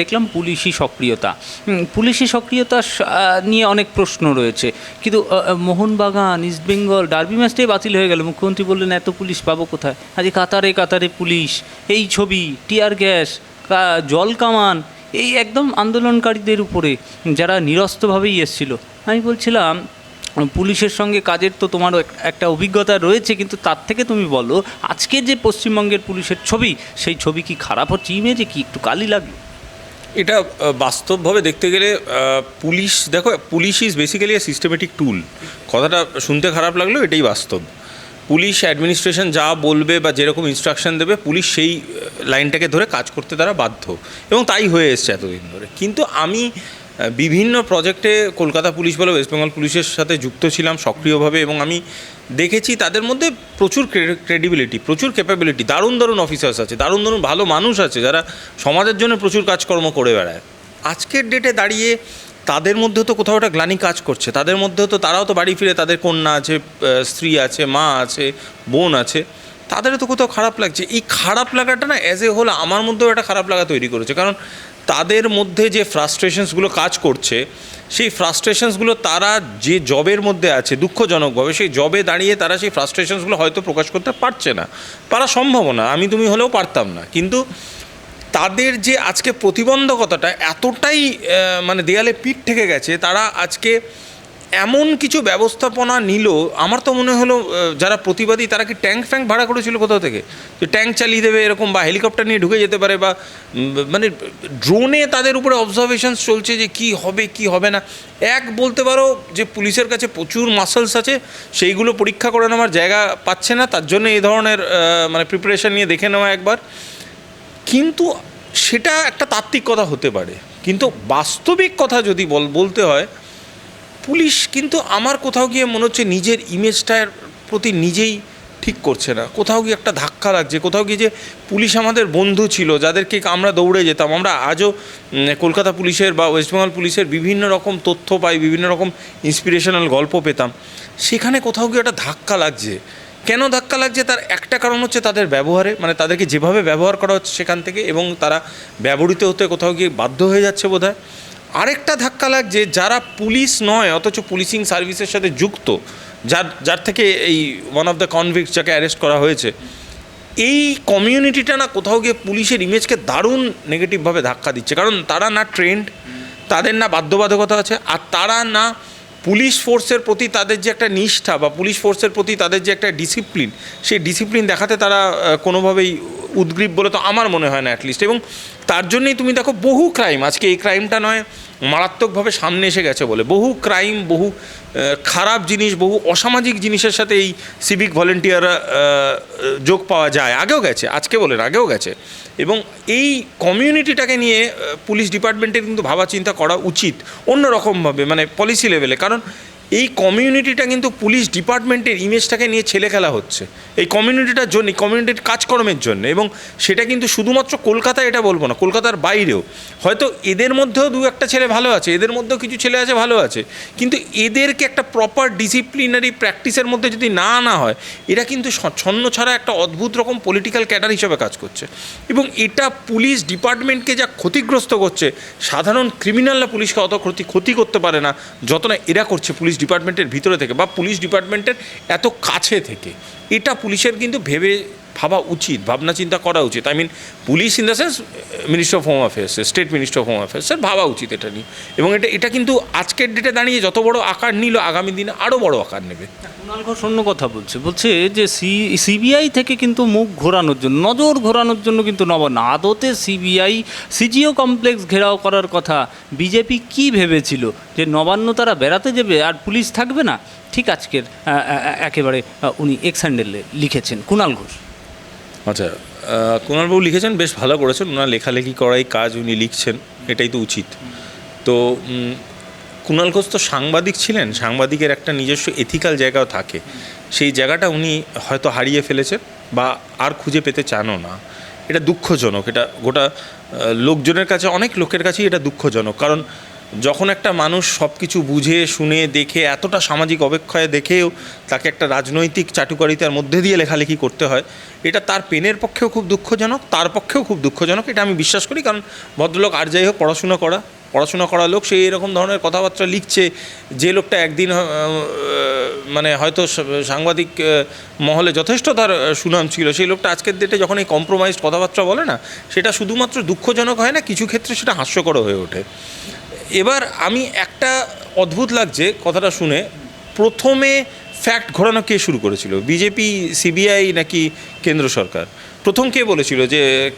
দেখলাম পুলিশি সক্রিয়তা। পুলিশি সক্রিয়তা নিয়ে অনেক প্রশ্ন রয়েছে। কিন্তু মোহনবাগান ইস্টবেঙ্গল ডার্বি ম্যাচটাই বাতিল হয়ে গেল। মুখ্যমন্ত্রী বললেন, এত পুলিশ পাবো কোথায়? আজকে কাতারে কাতারে পুলিশ, এই ছবি, টিয়ার গ্যাস জল কামান, এই একদম আন্দোলনকারীদের উপরে যারা নিরস্তভাবেই এসছিল। আমি বলছিলাম, পুলিশের সঙ্গে কাজের তো তোমারও এক- একটা অভিজ্ঞতা রয়েছে, কিন্তু তার থেকে তুমি বলো, আজকে যে পশ্চিমবঙ্গের পুলিশের ছবি, সেই ছবি কি খারাপ হচ্ছে? ইমেজে কি একটু কালি লাগল? এটা বাস্তবভাবে দেখতে গেলে পুলিশ, দেখো, police is basically a systematic tool কথাটা শুনতে খারাপ লাগলেও এটাই বাস্তব। পুলিশ অ্যাডমিনিস্ট্রেশন যা বলবে বা যেরকম ইনস্ট্রাকশন দেবে, পুলিশ সেই লাইনটাকে ধরে কাজ করতে তারা বাধ্য। এবং তাই হয়ে এসছে এতদিন ধরে। কিন্তু আমি বিভিন্ন প্রজেক্টে কলকাতা পুলিশ বলো ওয়েস্ট বেঙ্গল পুলিশের সাথে যুক্ত ছিলাম সক্রিয়ভাবে এবং আমি দেখেছি, তাদের মধ্যে প্রচুর ক্রেডিবিলিটি প্রচুর ক্যাপাবিলিটি দারুণ দারুণ অফিসার্স আছে, দারুণ দারুণ ভালো মানুষ আছে যারা সমাজের জন্য প্রচুর কাজকর্ম করে বেড়ায়। আজকের ডেটে দাঁড়িয়ে তাদের মধ্যেও তো কোথাও একটা গ্লানি কাজ করছে, তাদের মধ্যেও তো তারাও তো বাড়ি ফিরে তাদের কন্যা আছে স্ত্রী আছে, মা আছে, বোন আছে, তাদের তো কোথাও খারাপ লাগছে। এই খারাপ লাগাটা না অ্যাজ এ হোল আমার মধ্যেও একটা খারাপ লাগা তৈরি করেছে, কারণ তাদের মধ্যে যে ফ্রাস্ট্রেশনসগুলো কাজ করছে সেই ফ্রাস্ট্রেশনসগুলো তারা যে জবের মধ্যে আছে, দুঃখজনকভাবে সেই জবে দাঁড়িয়ে তারা সেই ফ্রাস্ট্রেশনসগুলো হয়তো প্রকাশ করতে পারছে না। পারা সম্ভব না, আমি তুমি হলেও পারতাম না। কিন্তু তাদের যে আজকে প্রতিবন্ধকতাটা এতটাই মানে দেয়ালে পিঠ থেকে গেছে, তারা আজকে এমন কিছু ব্যবস্থাপনা নিল, আমার তো মনে হলো যারা প্রতিবাদী, তারা কি ট্যাঙ্ক ফ্যাঙ্ক ভাড়া করেছিল কোথাও থেকে? যে ট্যাঙ্ক চালিয়ে দেবে এরকম বা হেলিকপ্টার নিয়ে ঢুকে যেতে পারে বা মানে ড্রোনে তাদের উপরে অবজারভেশনস চলছে যে কি হবে কি হবে না। এক বলতে পারো যে পুলিশের কাছে প্রচুর মাসলস আছে, সেইগুলো পরীক্ষা করে নেওয়ার জায়গা পাচ্ছে না, তার জন্য এই ধরনের মানে প্রিপারেশন নিয়ে দেখে নেওয়া একবার। কিন্তু সেটা একটা তাত্ত্বিক কথা হতে পারে। কিন্তু বাস্তবিক কথা যদি বল, বলতে হয় পুলিশ কিন্তু আমার কোথাও গিয়ে মনে হচ্ছে নিজের ইমেজটার প্রতি নিজেই ঠিক করছে না। কোথাও গিয়ে একটা ধাক্কা লাগছে, কোথাও গিয়ে যে পুলিশ আমাদের বন্ধু ছিল, যাদেরকে আমরা দৌড়ে যেতাম, আমরা আজও কলকাতা পুলিশের বা ওয়েস্টবেঙ্গল পুলিশের বিভিন্ন রকম তথ্য পাই, বিভিন্ন রকম ইন্সপিরেশনাল গল্প পেতাম। সেখানে কোথাও গিয়ে একটা ধাক্কা লাগছে। কেন ধাক্কা লাগছে? তার একটা কারণ হচ্ছে তাদের ব্যবহারে মানে তাদেরকে যেভাবে ব্যবহার করা হচ্ছে সেখান থেকে এবং তারা ব্যবহৃত হতে কোথাও গিয়ে বাধ্য হয়ে যাচ্ছে বোধ হয় আরেকটা ধাক্কা লাগছে যারা পুলিশ নয়, অথচ পুলিশিং সার্ভিসের সাথে যুক্ত, যার যার থেকে এই ওয়ান অফ দ্য কনভিক্স যাকে অ্যারেস্ট করা হয়েছে, এই কমিউনিটিটা না কোথাও গিয়ে পুলিশের ইমেজকে দারুণ নেগেটিভভাবে ধাক্কা দিচ্ছে। কারণ তারা না ট্রেন্ড তাদের না বাধ্যবাধকতা আছে, আর তারা না পুলিশ ফোর্সের প্রতি তাদের যে একটা নিষ্ঠা বা পুলিশ ফোর্সের প্রতি তাদের যে একটা ডিসিপ্লিন, সেই ডিসিপ্লিন দেখাতে তারা কোনোভাবেই উদ্গ্রীব বলে তো আমার মনে হয় না অ্যাটলিস্ট এবং তার জন্যই তুমি দেখো বহু ক্রাইম আজকে এই ক্রাইমটা নয়, মারাত্মকভাবে সামনে এসে গেছে বলে। বহু ক্রাইম বহু খারাপ জিনিস, বহু অসামাজিক জিনিসের সাথে এই সিভিক ভলেন্টিয়াররা যোগ পাওয়া যায়। আগেও গেছে, আজকে বলেন আগেও গেছে। এবং এই কমিউনিটিটাকে নিয়ে পুলিশ ডিপার্টমেন্টের কিন্তু ভাবা চিন্তা করা উচিত অন্যরকমভাবে মানে পলিসি লেভেলে কারণ এই কমিউনিটিটা কিন্তু পুলিশ ডিপার্টমেন্টের ইমেজটাকে নিয়ে ছেলে খেলা হচ্ছে। এই কমিউনিটিটার জন্য কমিউনিটির কাজকর্মের জন্য এবং সেটা কিন্তু শুধুমাত্র কলকাতায় এটা বলব না, কলকাতার বাইরেও। হয়তো এদের মধ্যেও দু একটা ছেলে ভালো আছে, এদের মধ্যেও কিছু ছেলে আছে ভালো আছে, কিন্তু এদেরকে একটা প্রপার ডিসিপ্লিনারি প্র্যাকটিসের মধ্যে যদি না আনা হয়, এরা কিন্তু ছন্ন ছাড়া একটা অদ্ভুত রকম পলিটিক্যাল ক্যাডার হিসেবে কাজ করছে। এবং এটা পুলিশ ডিপার্টমেন্টকে যা ক্ষতিগ্রস্ত করছে, সাধারণ ক্রিমিনালরা পুলিশকে অত ক্ষতি ক্ষতি করতে পারে না যত না এরা করছে পুলিশ ডিপার্টমেন্টের ভিতরে থেকে বা পুলিশ ডিপার্টমেন্টের এত কাছে থেকে এটা পুলিশের কিন্তু ভেবে ভাবা উচিত, ভাবনা চিন্তা করা উচিত। I mean police in the sense minister of home অ্যাফেয়ার্সের state minister of home অ্যাফেয়ার্সের ভাবা উচিত এটা নিয়ে। এবং এটা এটা কিন্তু আজকের ডেটে দাঁড়িয়ে যত বড় আকার নিল, আগামী দিনে আরও বড় আকার নেবে। কুণাল ঘোষ অন্য কথা বলছে। বলছে যে সি সিবিআই থেকে কিন্তু মুখ ঘোরানোর জন্য, নজর ঘোরানোর জন্য কিন্তু নবান্ন। আদতে সিবিআই সিজিও কমপ্লেক্স ঘেরাও করার কথা বিজেপি কি ভেবেছিল? যে নবান্ন তারা বেড়াতে যাবে আর পুলিশ থাকবে না? ঠিক আজকের একেবারে উনি এক্স হ্যান্ডেলে লিখেছেন। কুণাল ঘোষ। আচ্ছা কুণালবাবু লিখেছেন, বেশ ভালো করেছেন। ওনার লেখালেখি করাই কাজ উনি লিখছেন, এটাই তো উচিত। তো কুণাল ঘোষ তো সাংবাদিক ছিলেন, সাংবাদিকের একটা নিজস্ব এথিক্যাল জায়গাও থাকে। সেই জায়গাটা উনি হয়তো হারিয়ে ফেলেছেন বা আর খুঁজে পেতে চানও না। এটা দুঃখজনক, এটা গোটা লোকজনের কাছে, অনেক লোকের কাছেই এটা দুঃখজনক। কারণ যখন একটা মানুষ সব কিছু বুঝে, শুনে, দেখে, এতটা সামাজিক অবক্ষয় দেখেও তাকে একটা রাজনৈতিক চাটুকারিতার মধ্যে দিয়ে লেখালেখি করতে হয়, এটা তার পেনের পক্ষেও খুব দুঃখজনক, তার পক্ষেও খুব দুঃখজনক, এটা আমি বিশ্বাস করি। কারণ ভদ্রলোক আর যাই হোক পড়াশোনা করা পড়াশোনা করা লোক, সে এরকম ধরনের কথাবার্তা লিখছে, যে লোকটা একদিন মানে হয়তো সাংবাদিক মহলে যথেষ্ট তার সুনাম ছিল। সেই লোকটা আজকের ডেটে যখন এই কম্প্রোমাইজড কথাবার্তা বলে না, সেটা শুধুমাত্র দুঃখজনক হয় না, কিছু ক্ষেত্রে সেটা হাস্যকর হয়ে ওঠে। এবার আমি একটা অদ্ভুত লাগছে কথাটা শুনে। প্রথমে ফ্যাক্ট ঘোরানো কে শুরু করেছিল? বিজেপি, সিবিআই নাকি কেন্দ্র সরকার? প্রথম কে বলেছিল যে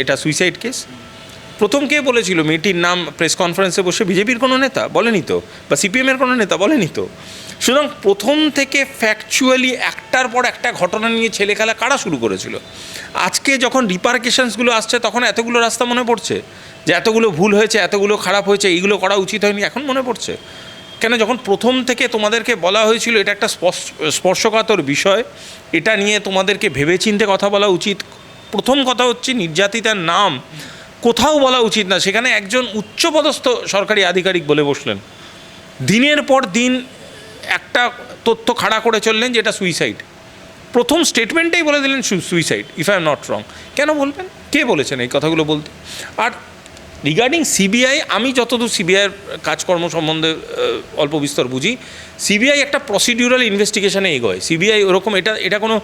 এটা সুইসাইড কেস প্রথম কে বলেছিল মেয়েটির নাম প্রেস কনফারেন্সে বসে বিজেপির কোনো নেতা? বলেনি তো। বা সিপিএমের কোনো নেতা? বলেনি তো। সুতরাং প্রথম থেকে ফ্যাকচুয়ালি একটার পর একটা ঘটনা নিয়ে ছেলে খেলা কারা শুরু করেছিল? আজকে যখন রিপার্কেশনসগুলো আসছে, তখন এতগুলো রাস্তা মনে পড়ছে। যে এতগুলো ভুল হয়েছে, এতগুলো খারাপ হয়েছে, এইগুলো করা উচিত হয়নি, এখন মনে পড়ছে। কেন যখন প্রথম থেকে তোমাদেরকে বলা হয়েছিল এটা একটা স্পর্শকাতর বিষয়, এটা নিয়ে তোমাদেরকে ভেবেচিন্তে কথা বলা উচিত, প্রথম কথা হচ্ছে নির্যাতিতার নাম কোথাও বলা উচিত না, সেখানে একজন উচ্চপদস্থ সরকারি আধিকারিক বলে বসলেন। দিনের পর দিন একটা তথ্য খাড়া করে চললেন যে এটা সুইসাইড। প্রথম স্টেটমেন্টেই বলে দিলেন suicide if I am not wrong কেন বলবেন? কে বলেছেন এই কথাগুলো বলতে? আর রিগার্ডিং সিবিআই আমি যতদূর সিবিআইয়ের কাজকর্ম সম্বন্ধে অল্প বিস্তর বুঝি সিবিআই একটা প্রসিডিউরাল ইনভেস্টিগেশনে এগোয়। সিবিআই ওরকম এটা এটা কোনো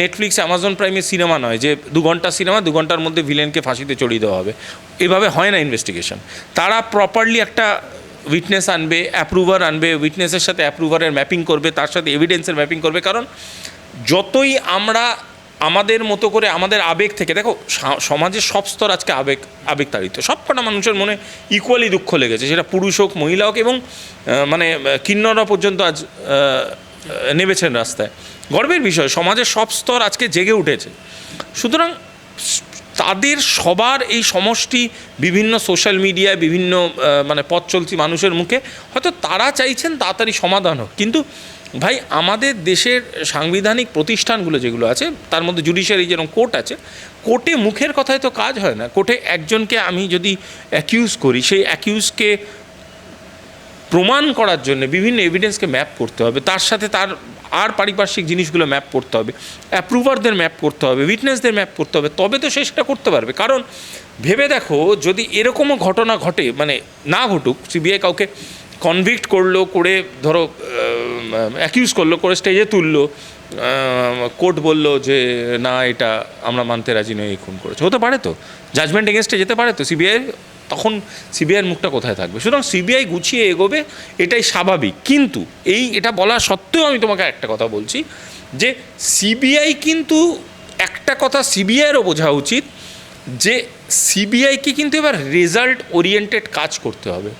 নেটফ্লিক্স অ্যামাজন প্রাইমের সিনেমা নয় যে দু ঘণ্টার সিনেমা দু ঘণ্টার মধ্যে ভিলেনকে ফাঁসিতে চড়িয়ে দেওয়া হবে। এভাবে হয় না ইনভেস্টিগেশন তারা প্রপারলি একটা উইটনেস আনবে অ্যাপ্রুভার আনবে উইটনেসের সাথে অ্যাপ্রুভারের ম্যাপিং করবে, তার সাথে এভিডেন্সের ম্যাপিং করবে। কারণ যতই আমরা আমাদের মতো করে আমাদের আবেগ থেকে দেখো সমাজের সব স্তর আজকে আবেগ আবেগ তাড়িত সব কটা মানুষের মনে ইকুয়ালি দুঃখ লেগেছে সেটা পুরুষ হোক মহিলা হোক এবং মানে আহ, কিন্নররা পর্যন্ত আজ নেমেছেন রাস্তায়। গর্বের বিষয় সমাজের সব স্তর আজকে জেগে উঠেছে। সুতরাং তাদের সবার এই সমষ্টি বিভিন্ন সোশ্যাল মিডিয়ায় বিভিন্ন মানে পথ চলতি মানুষের মুখে হয়তো তারা চাইছেন তাড়াতাড়ি সমাধান হোক কিন্তু ভাই, আমাদের দেশের সাংবিধানিক প্রতিষ্ঠানগুলো যেগুলো আছে, তার মধ্যে জুডিশিয়ারি যেরকম কোর্ট আছে কোর্টে মুখের কথায় তো কাজ হয় না। কোর্টে একজনকে আমি যদি অ্যাকিউজ করি, সেই অ্যাকিউজকে প্রমাণ করার জন্য বিভিন্ন এভিডেন্সকে ম্যাপ করতে হবে। তার সাথে তার আর পারিপার্শ্বিক জিনিসগুলো ম্যাপ করতে হবে। অ্যাপ্রুভারদের ম্যাপ করতে হবে উইটনেসদের ম্যাপ করতে হবে। তবে তো সে সেটা করতে পারবে। কারণ ভেবে দেখো, যদি এরকমও ঘটনা ঘটে মানে না ঘটুক সিবিআই কাউকে কনভিক্ট করল, করে ধরো অ্যাকিউজ করল, করে স্টেজে তুললো কোর্ট বলল যে, না, এটা আমরা মানতে রাজি নই খুন করেছে। হতে পারে তো জাজমেন্ট এগেনস্টে যেতে পারে তো সিবিআই তখন সিবিআইয়ের মুখটা কোথায় থাকবে? সুতরাং সিবিআই গুছিয়ে এগোবে, এটাই স্বাভাবিক। কিন্তু এই, এটা বলা সত্ত্বেও আমি তোমাকে একটা কথা বলছি, যে সিবিআই কিন্তু একটা কথা সিবিআইয়েরও বোঝা উচিত, যে সিবিআইকে কিন্তু এবার রেজাল্ট ওরিয়েন্টেড কাজ করতে হবে।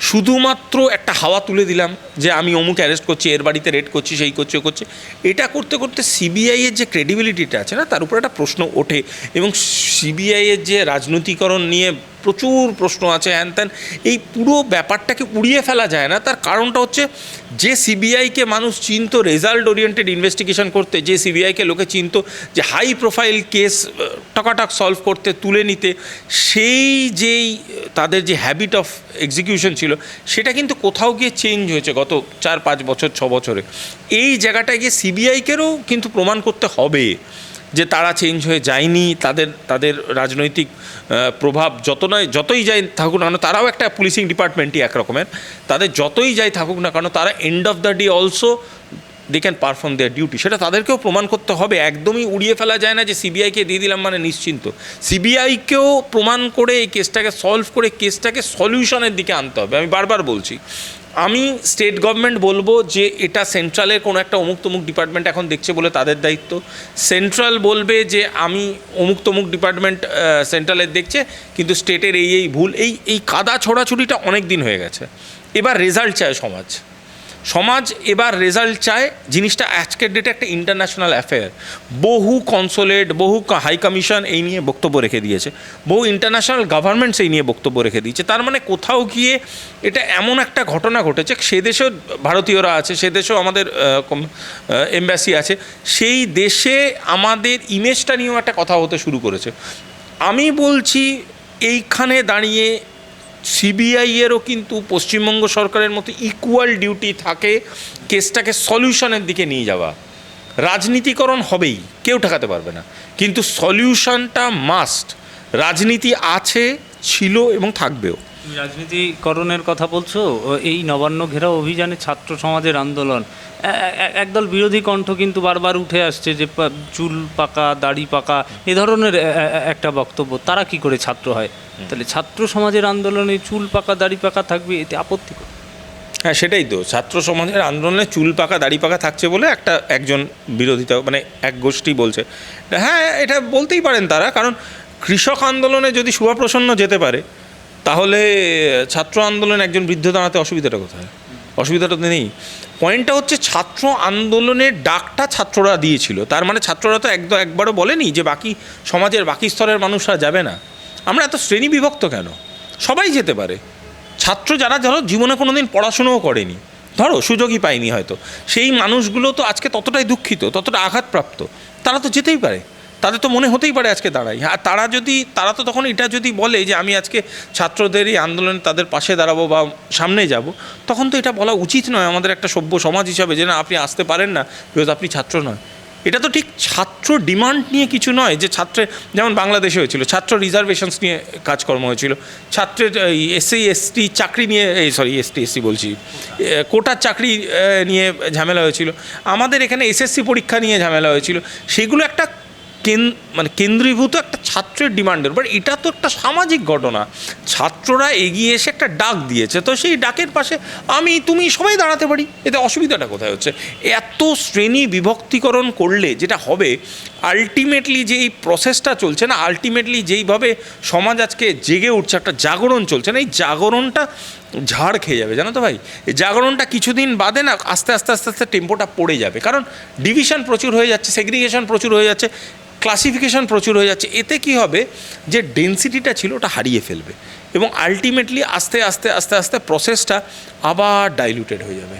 শুধুমাত্র একটা হাওয়া তুলে দিলাম যে আমি অমুক অ্যারেস্ট করছি, এর বাড়িতে রেড করছি, সেই করছি, ও করছে। এটা করতে করতে সিবিআইয়ের যে ক্রেডিবিলিটিটা আছে না, তার উপর একটা প্রশ্ন ওঠে। এবং সিবিআইয়ের যে রাজনৈতিকরণ নিয়ে প্রচুর প্রশ্ন আছে হ্যান ত্যান এই পুরো ব্যাপারটাকে উড়িয়ে ফেলা যায় না। তার কারণটা হচ্ছে যে সিবিআইকে মানুষ চিনত রেজাল্ট ওরিয়েন্টেড ইনভেস্টিগেশন করতে, যে সিবিআইকে লোকে চিনত, যে হাই প্রোফাইল কেস টকাটক সলভ করতে, তুলে নিতে, সেই যেই, তাদের যে হ্যাবিট অফ এক্সিকিউশন ছিল, সেটা কিন্তু কোথাও গিয়ে চেঞ্জ হয়েছে গত চার পাঁচ বছর, ছ বছরে। এই জায়গাটায় গিয়ে সিবিআইকেরও কিন্তু প্রমাণ করতে হবে। যে তারা চেঞ্জ হয়ে যায়নি, তাদের তাদের রাজনৈতিক প্রভাব যত নয় যতই যাই থাকুক না কেন, তারাও একটা পুলিশিং ডিপার্টমেন্টই একরকমের। তাদের যতই যাই থাকুক না কেন, তারা end of the day also they can perform their duty সেটা তাদেরকেও প্রমাণ করতে হবে। একদমই উড়িয়ে ফেলা যায় না যে সিবিআইকে দিয়ে দিলাম মানে নিশ্চিন্ত। সিবিআইকেও প্রমাণ করে এই কেসটাকে সলভ করে কেসটাকে সলিউশনের দিকে আনতে হবে। আমি বারবার বলছি আমি স্টেট গভর্নমেন্ট বলব যে এটা সেন্ট্রালের কোনো একটা অমুক তমুক ডিপার্টমেন্ট এখন দেখছে বলে তাদের দায়িত্ব। সেন্ট্রাল বলবে যে আমি অমুক তমুক ডিপার্টমেন্ট সেন্ট্রালের দেখছে, কিন্তু স্টেটের এই এই ভুল, এই এই কাদা ছোড়াছুড়িটা অনেক দিন হয়ে গেছে। এবার রেজাল্ট চায় সমাজ। সমাজ এবার রেজাল্ট চায় জিনিসটা আজকের ডেটে একটা ইন্টারন্যাশনাল অ্যাফেয়ার বহু কনসোলেট বহু হাই কমিশন এই নিয়ে বক্তব্য রেখে দিয়েছে। বহু ইন্টারন্যাশনাল গভর্নমেন্টস এই নিয়ে বক্তব্য রেখে দিয়েছে। তার মানে কোথাও গিয়ে এটা এমন একটা ঘটনা ঘটেছে, সে দেশেও ভারতীয়রা আছে, সে দেশেও আমাদের এম্বাসি আছে। সেই দেশে আমাদের ইমেজটা নিয়েও একটা কথা হতে শুরু করেছে। আমি বলছি, এইখানে দাঁড়িয়ে সিবিআই এরও কিন্তু পশ্চিমবঙ্গ সরকারের মতো ইকুয়াল ডিউটি থাকে, কেসটাকে সলিউশনের দিকে নিয়ে যাওয়া। রাজনীতিকরণ হবেই, কেউ ঠেকাতে পারবে না। কিন্তু সলিউশনটা মাস্ট রাজনীতি আছে, ছিল এবং থাকবেও। রাজনীতিকরণের কথা বলছো এই নবান্ন ঘেরা অভিযানে ছাত্র সমাজের আন্দোলন। একদল বিরোধী কণ্ঠ কিন্তু বারবার উঠে আসছে যে চুল পাকা, দাড়ি পাকা, এ ধরনের একটা বক্তব্য। তারা কি করে ছাত্র হয়? তাহলে ছাত্র সমাজের আন্দোলনে চুল পাকা, দাড়ি পাকা থাকবে, এতে আপত্তি? হ্যাঁ সেটাই তো। ছাত্র সমাজের আন্দোলনে চুল পাকা, দাড়ি পাকা থাকছে বলে একটা একজন বিরোধিতা মানে এক গোষ্ঠী বলছে। হ্যাঁ এটা বলতেই পারেন তারা, কারণ কৃষক আন্দোলনে যদি শুভপ্রসন্ন যেতে পারে তাহলে ছাত্র আন্দোলনে একজন বৃদ্ধ দাঁড়াতে অসুবিধাটা কোথায়? অসুবিধাটা তো নেই। পয়েন্টটা হচ্ছে ছাত্র আন্দোলনের ডাকটা ছাত্ররা দিয়েছিল। তার মানে ছাত্ররা তো একদম একবারও বলেনি যে বাকি সমাজের বাকি স্তরের মানুষরা যাবে না। আমরা এত শ্রেণি বিভক্ত কেন? সবাই যেতে পারে। ছাত্র যারা, ধরো, জীবনে কোনো দিন পড়াশুনোও করেনি। ধরো, সুযোগই পায়নি হয়তো। সেই মানুষগুলো তো আজকে ততটাই দুঃখিত, ততটা আঘাতপ্রাপ্ত। তারা তো যেতেই পারে। তাদের তো মনে হতেই পারে আজকে দাঁড়াই। আর তারা যদি, তারা তো তখন এটা যদি বলে যে আমি আজকে ছাত্রদের এই আন্দোলনে তাদের পাশে দাঁড়াবো বা সামনে যাব, তখন তো এটা বলা উচিত নয় আমাদের একটা সভ্য সমাজ হিসাবে যে না, আপনি আসতে পারেন না বিকজ আপনি ছাত্র নয়। এটা তো ঠিক ছাত্র ডিমান্ড নিয়ে কিছু নয় যে ছাত্রের যেমন বাংলাদেশে হয়েছিল, ছাত্র রিজার্ভেশনস নিয়ে কাজকর্ম হয়েছিল, ছাত্রের এসসি এসটি চাকরি নিয়ে, এই সরি এসটি এসসি বলছি কোটার চাকরি নিয়ে ঝামেলা হয়েছিল, আমাদের এখানে এসএসসি পরীক্ষা নিয়ে ঝামেলা হয়েছিল, সেগুলো একটা মানে কেন্দ্রীভূত একটা ছাত্রের ডিমান্ডের বাট এটা তো একটা সামাজিক ঘটনা। ছাত্ররা এগিয়ে এসে একটা ডাক দিয়েছে, তো সেই ডাকের পাশে আমি, তুমি সবাই দাঁড়াতে পারি, এতে অসুবিধাটা কোথায় হচ্ছে? এত শ্রেণি বিভক্তিকরণ করলে যেটা হবে আলটিমেটলি যে এই প্রসেসটা চলছে না আলটিমেটলি যেইভাবে সমাজ আজকে জেগে উঠছে, একটা জাগরণ চলছে না, এই জাগরণটা ঝাড় খেয়ে যাবে, জানো তো ভাই? জাগরণটা কিছুদিন বাদে না আস্তে আস্তে আস্তে আস্তে টেম্পোটা পড়ে যাবে। কারণ ডিভিশন প্রচুর হয়ে যাচ্ছে সেগ্রিগেশন প্রচুর হয়ে যাচ্ছে ক্লাসিফিকেশন প্রচুর হয়ে যাচ্ছে। এতে কি হবে? যে ডেন্সিটিটা ছিল ওটা হারিয়ে ফেলবে এবং আলটিমেটলি আস্তে আস্তে আস্তে আস্তে প্রসেসটা আবার ডাইলুটেড হয়ে যাবে।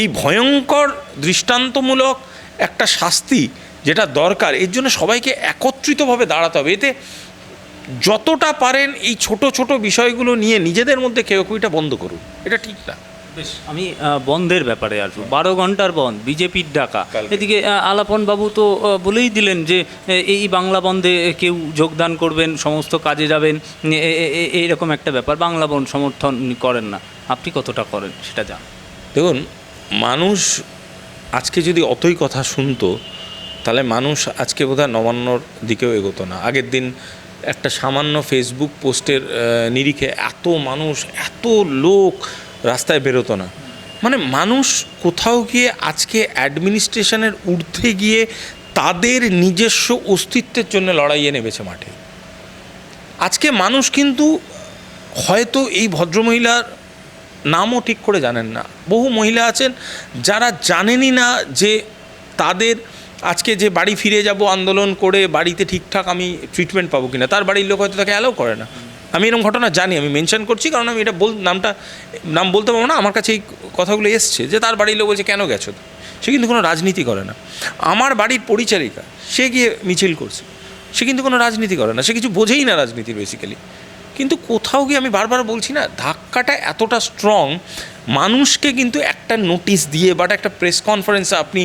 এই ভয়ঙ্কর দৃষ্টান্তমূলক একটা শাস্তি যেটা দরকার, এর জন্য সবাইকে একত্রিতভাবে দাঁড়াতে হবে। এতে যতটা পারেন এই ছোট ছোট বিষয়গুলো নিয়ে নিজেদের মধ্যে কেউকুইটা বন্ধ করুন। এটা ঠিক না। বেশ আমি বন্ধের ব্যাপারে আসব বারো ঘণ্টার বন্ধ বিজেপির ডাকা। এদিকে আলাপন বাবু তো বলেই দিলেন যে এই বাংলা বন্ধে কেউ যোগদান করবেন সমস্ত কাজে যাবেন। এইরকম একটা ব্যাপার। বাংলা বন্ধ সমর্থন করেন না। আপনি কতটা করেন সেটা জান। দেখুন মানুষ আজকে যদি অতই কথা শুনতো তাহলে মানুষ আজকে বোধহয় নবান্নর দিকেও এগোতো না। আগের দিন একটা সামান্য ফেসবুক পোস্টের নিরিখে এত মানুষ, এত লোক রাস্তায় বেরোতো না। মানে মানুষ কোথাও গিয়ে আজকে অ্যাডমিনিস্ট্রেশনের ঊর্ধ্বে গিয়ে তাদের নিজস্ব অস্তিত্বের জন্য লড়াইয়ে নেমেছে মাঠে। আজকে মানুষ কিন্তু হয়তো এই ভদ্রমহিলার নামও ঠিক করে জানেন না। বহু মহিলা আছেন যারা জানেনই না যে তাদের আজকে যে বাড়ি ফিরে যাব, আন্দোলন করে বাড়িতে ঠিকঠাক আমি ট্রিটমেন্ট পাবো কিনা, তার বাড়ির লোক হয়তো তাকে অ্যালাউ করে না। আমি এরকম ঘটনা জানি, আমি মেনশন করছি, কারণ আমি এটা বল নামটা নাম বলতে পারব না, আমার কাছে এই কথাগুলো এসছে যে তার বাড়ির লোক বলছে, কেন গেছো? সে কিন্তু কোনো রাজনীতি করে না। আমার বাড়ির পরিচারিকা, সে গিয়ে মিছিল করছে, সে কিন্তু কোনো রাজনীতি করে না, সে কিছু বোঝেই না রাজনীতি বেসিক্যালি কিন্তু কোথাও গিয়ে আমি বারবার বলছি না, ধাক্কাটা এতটা স্ট্রং মানুষকে কিন্তু একটা নোটিশ দিয়ে বাট একটা প্রেস কনফারেন্সে আপনি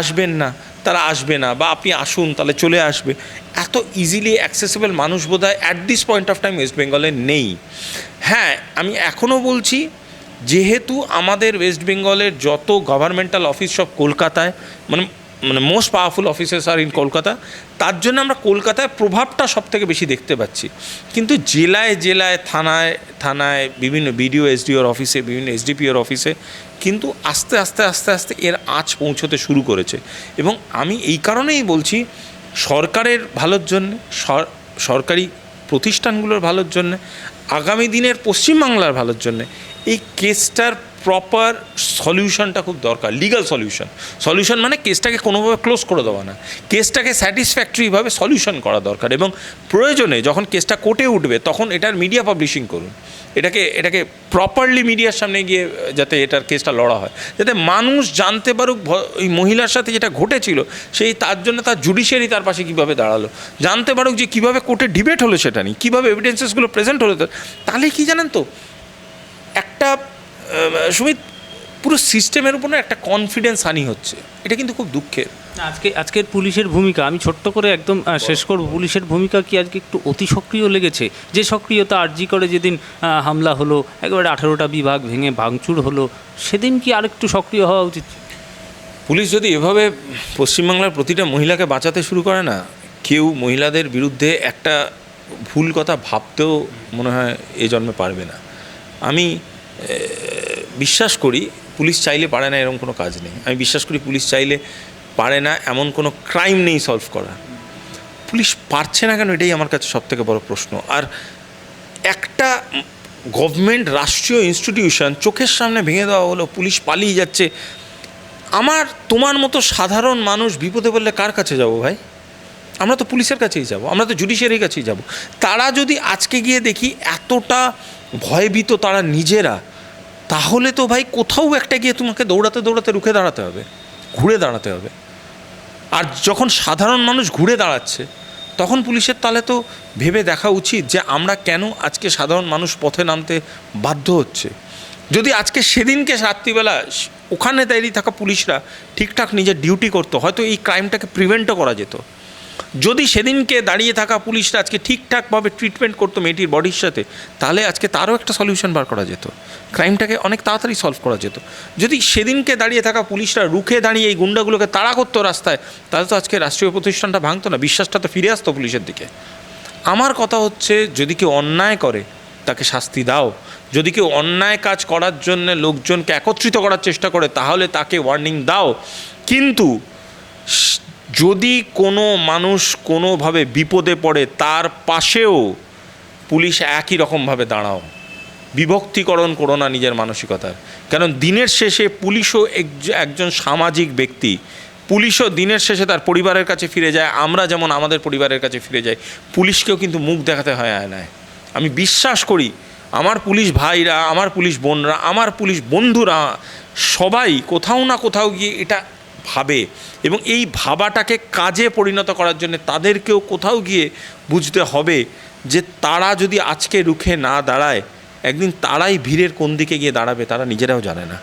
আসবেন না। তারা আসবে না বা আপনি আসুন, তাহলে চলে আসবে। এত ইজিলি অ্যাক্সেসিবল মানুষ বোধ হয় at this point of time west বেঙ্গলে নেই। হ্যাঁ আমি এখনও বলছি, যেহেতু আমাদের ওয়েস্ট বেঙ্গলের যত গভর্নমেন্টাল অফিস সব কলকাতায় মানে মানে most powerful offices are in Kolkata, তার জন্য আমরা কলকাতায় প্রভাবটা সব থেকে বেশি দেখতে পাচ্ছি। কিন্তু জেলায় জেলায়, থানায় থানায় বিভিন্ন বিডিও এসডিওর অফিসে বিভিন্ন এসডিপিওর অফিসে কিন্তু আস্তে আস্তে আস্তে আস্তে এর আঁচ পৌঁছতে শুরু করেছে। এবং আমি এই কারণেই বলছি, সরকারের ভালোর জন্য, সর- সরকারি প্রতিষ্ঠানগুলোর ভালোর জন্য, আগামী দিনের পশ্চিমবাংলার ভালোর জন্য এই কেসটার প্রপার সলিউশনটা খুব দরকার লিগাল সলিউশন সলিউশন মানে কেসটাকে কোনোভাবে ক্লোজ করে দেওয়া না। কেসটাকে স্যাটিসফ্যাক্টরিভাবে সলিউশন করা দরকার এবং প্রয়োজনে যখন কেসটা কোর্টে উঠবে, তখন এটার মিডিয়া পাবলিশিং করুন। এটাকে এটাকে প্রপারলি মিডিয়ার সামনে গিয়ে, যাতে এটার কেসটা লড়া হয়। যাতে মানুষ জানতে পারুক ওই মহিলার সাথে যেটা ঘটেছিল, সেই তার জন্য তার জুডিশিয়ারি তার পাশে কীভাবে দাঁড়াল। জানতে পারুক যে কীভাবে কোর্টে ডিবেট হলো সেটা নিয়ে, কীভাবে এভিডেন্সেসগুলো প্রেজেন্ট হলো তাহলে কি জানেন তো, একটা সুমিত, পুরো সিস্টেমের উপর একটা কনফিডেন্স হানি হচ্ছে। এটা কিন্তু খুব দুঃখের। আজকে, আজকের পুলিশের ভূমিকা, আমি ছোট্ট করে একদম শেষ করব। পুলিশের ভূমিকা কি আজকে একটু অতি সক্রিয় লেগেছে? যে সক্রিয়তা আর্জি করে যেদিন হামলা হলো, একেবারে আঠারোটা বিভাগ ভেঙে ভাঙচুর হলো, সেদিন কি আরেকটু সক্রিয় হওয়া উচিত? পুলিশ যদি এভাবে পশ্চিমবাংলার প্রতিটা মহিলাকে বাঁচাতে শুরু করে না, কেউ মহিলাদের বিরুদ্ধে একটা ভুল কথা ভাবতেও মনে হয় এ জন্মে পারবে না। আমি বিশ্বাস করি, পুলিশ চাইলে পারে না, এরকম কোনো কাজ নেই। আমি বিশ্বাস করি পুলিশ চাইলে পারে না, এমন কোনো ক্রাইম নেই সলভ করা। পুলিশ পারছে না কেন? এটাই আমার কাছে সবথেকে বড় প্রশ্ন। আর একটা গভর্নমেন্ট রাষ্ট্রীয় ইনস্টিটিউশন চোখের সামনে ভেঙে দেওয়া হলো, পুলিশ পালিয়ে যাচ্ছে। আমার, তোমার মতো সাধারণ মানুষ বিপদে পড়লে কার কাছে যাব ভাই? আমরা তো পুলিশের কাছেই যাব, আমরা তো জুডিশিয়ারির কাছেই যাব। তারা যদি আজকে গিয়ে দেখি এতটা ভয়ভীত তারা নিজেরা, তাহলে তো ভাই কোথাও একটা গিয়ে তোমাকে দৌড়াতে দৌড়াতে রুখে দাঁড়াতে হবে। ঘুরে দাঁড়াতে হবে। আর যখন সাধারণ মানুষ ঘুরে দাঁড়াচ্ছে, তখন পুলিশের তালে তো ভেবে দেখা উচিত যে আমরা কেন আজকে সাধারণ মানুষ পথে নামতে বাধ্য হচ্ছে। যদি আজকে সেদিনকে রাত্রিবেলা ওখানে দাঁড়িয়ে থাকা পুলিশরা ঠিকঠাক নিজের ডিউটি করতো, হয়তো এই ক্রাইমটাকে প্রিভেন্টও করা যেত। যদি সেদিনকে দাঁড়িয়ে থাকা পুলিশরা আজকে ঠিকঠাকভাবে ট্রিটমেন্ট করতো মেয়েটির বডির সাথে, তাহলে আজকে তারও একটা সলিউশন বার করা যেত। ক্রাইমটাকে অনেক তাড়াতাড়ি সলভ করা যেত। যদি সেদিনকে দাঁড়িয়ে থাকা পুলিশরা রুখে দাঁড়িয়ে এই গুন্ডাগুলোকে তাড়া করতো রাস্তায়, তাহলে তো আজকে রাষ্ট্রীয় প্রতিষ্ঠানটা ভাঙতো না, বিশ্বাসটা তো ফিরে আসতো পুলিশের দিকে। আমার কথা হচ্ছে, যদি কেউ অন্যায় করে, তাকে শাস্তি দাও। যদি কেউ অন্যায় কাজ করার জন্য লোকজনকে একত্রিত করার চেষ্টা করে, তাহলে তাকে ওয়ার্নিং দাও। কিন্তু যদি কোনো মানুষ কোনোভাবে বিপদে পড়ে, তার পাশেও পুলিশ একই রকমভাবে দাঁড়াও। বিভক্তিকরণ করো না নিজের মানসিকতার। কারণ দিনের শেষে পুলিশও একজ- একজন সামাজিক ব্যক্তি। পুলিশও দিনের শেষে তার পরিবারের কাছে ফিরে যায়, আমরা যেমন আমাদের পরিবারের কাছে ফিরে যাই, পুলিশকেও কিন্তু মুখ দেখাতে হয় আয়নায়। আমি বিশ্বাস করি, আমার পুলিশ ভাইরা, আমার পুলিশ বোনরা, আমার পুলিশ বন্ধুরা, সবাই কোথাও না কোথাও গিয়ে এটা ভাবে এবং এই ভাবাটাকে কাজে পরিণত করার জন্য তাদেরকেও কোথাও গিয়ে বুঝতে হবে যে তারা যদি আজকে রুখে না দাঁড়ায়, একদিন তারাই ভিড়ের কোন দিকে গিয়ে দাঁড়াবে, তারা নিজেরাও জানে না।